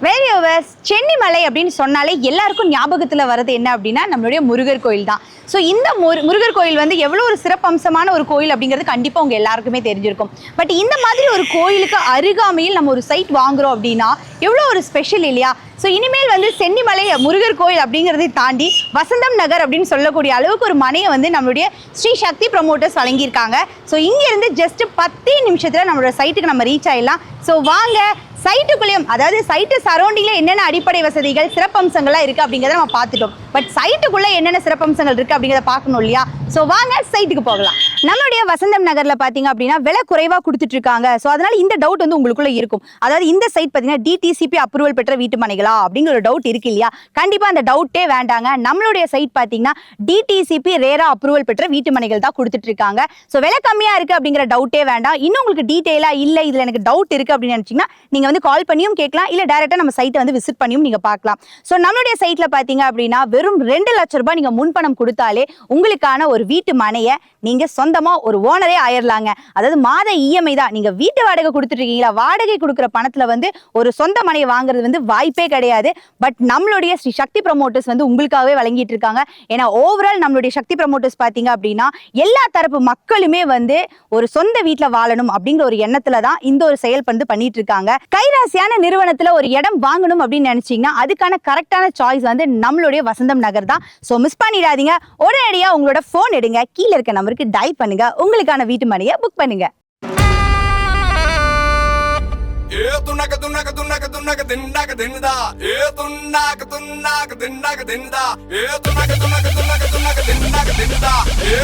Ven வேரியவர்ஸ் Chennimalai அப்படின்னு சொன்னாலே எல்லாருக்கும் ஞாபகத்தில் வர்றது என்ன அப்படின்னா நம்மளுடைய முருகர் கோயில் தான். ஸோ இந்த முரு முருகர் கோயில் வந்து எவ்வளோ ஒரு சிறப்பம்சமான ஒரு கோயில் அப்படிங்கிறது கண்டிப்பாக உங்கள் எல்லாருக்குமே தெரிஞ்சிருக்கும். பட் இந்த மாதிரி ஒரு கோயிலுக்கு அருகாமையில் நம்ம ஒரு சைட் வாங்குறோம் அப்படின்னா எவ்வளோ ஒரு ஸ்பெஷல் இல்லையா? ஸோ இனிமேல் வந்து சென்னிமலை முருகர் கோயில் அப்படிங்கிறதை தாண்டி வசந்தம் நகர் அப்படின்னு சொல்லக்கூடிய அளவுக்கு ஒரு மனையை வந்து நம்மளுடைய ஸ்ரீ சக்தி ப்ரமோட்டர்ஸ் வழங்கியிருக்காங்க. ஸோ இங்கேருந்து ஜஸ்ட் பத்தே நிமிஷத்தில் நம்மளோட சைட்டுக்கு நம்ம ரீச் ஆகிடலாம் ஸோ வாங்க சைட்டுக்குள்ளேயும் அதாவது சைட்டு சரௌண்டிங்கில் என்னென்ன அடிப்படை வசதிகள் சிறப்பம்சங்கள்லாம் இருக்குது அப்படிங்கிறத நம்ம பார்த்துட்டோம். பட் சைட்டுக்குள்ளே என்னென்ன சிறப்பம்சங்கள் இருக்குது அப்படிங்கிறத பார்க்கணும் இல்லையா? ஸோ வாங்க சைட்டுக்கு போகலாம். நம்மளுடைய வசந்தம் நகரில் பார்த்தீங்க அப்படின்னா விலை குறைவாக கொடுத்துட்டு இருக்காங்க. ஸோ அதனால் இந்த டவுட் வந்து உங்களுக்குள்ளே இருக்கும். அதாவது இந்த சைட் பார்த்தீங்கன்னா டிடிசிபி அப்ரூவல் பெற்ற வீட்டு மனைகளா அப்படிங்கிற ஒரு டவுட் இருக்கு இல்லையா? கண்டிப்பாக அந்த டவுட்டே வேண்டாங்க. நம்மளுடைய சைட் பார்த்தீங்கன்னா டிடிசிபி ரேரா அப்ரூவல் பெற்ற வீட்டு மனைகள் தான் கொடுத்துட்டு இருக்காங்க. ஸோ விலை கம்மியாக இருக்குது அப்படிங்கிற டவுட்டே வேண்டாம். இன்னும் உங்களுக்கு டீட்டெயிலாக இல்லை இதில் எனக்கு டவுட் இருக்குது அப்படின்னு நினச்சிங்கன்னா நீங்கள் வந்து கால் பண்ணியும் கேட்கலாம். இல்லை டேரெக்டாக நம்ம சைட்டை சைட்டை வந்து விசிட் பண்ணியும் நீங்கள் பார்க்கலாம். ஸோ நம்மளுடைய சைட்டில் பார்த்தீங்க அப்படின்னா வெறும் ரெண்டு லட்ச ரூபாய் நீங்கள் முன்பணம் கொடுத்தாலே உங்களுக்கான ஒரு வீட்டு மனையை நீங்கள் சொந்தமாக ஒரு ஓனரே ஆயிடலாங்க அதாவது மாத இஎம்ஐ தான். நீங்கள் வீட்டு வாடகை கொடுத்துட்டு இருக்கீங்களா? வாடகை கொடுக்குற பணத்தில் வந்து ஒரு சொந்த மனையை வாங்குறது வந்து வாய்ப்பே கிடையாது. பட் நம்மளுடைய ஸ்ரீ சக்தி ப்ரமோட்டர்ஸ் வந்து உங்களுக்காகவே வழங்கிட்டு இருக்காங்க. ஏன்னா ஓவரால் நம்மளுடைய சக்தி ப்ரமோட்டர்ஸ் பார்த்தீங்க அப்படின்னா எல்லா தரப்பு மக்களுமே வந்து ஒரு சொந்த வீட்டில் வாழணும் அப்படிங்கிற ஒரு எண்ணத்தில் தான் இந்த ஒரு செயல் வந்து பண்ணிட்டு இருக்காங்க. கைராசியான நிறுவனத்தில் ஒரு இடம் வாங்கணும் அப்படின்னு நினைச்சீங்கன்னா அதுக்கான கரெக்டான சாய்ஸ் வந்து நம்மளுடைய வசந்தம் நகர் தான் ஸோ மிஸ் பண்ணிடாதீங்க ஒரே அடியா உங்களோட ஃபோன் எடுங்க கீழே இருக்க நம்பருக்கு டயல் பண்ணுங்க உங்களுக்கான வீட்டு மனையை புக் பண்ணுங்க ఏ తున్నక తున్నక తున్నక తున్నక తిన్నాక తిన్నదా ఏ తున్నాక తున్నాక తిన్నాక తిన్నదా ఏ తున్నక తున్నక తున్నక తున్నక తిన్నాక తిన్నదా ఏ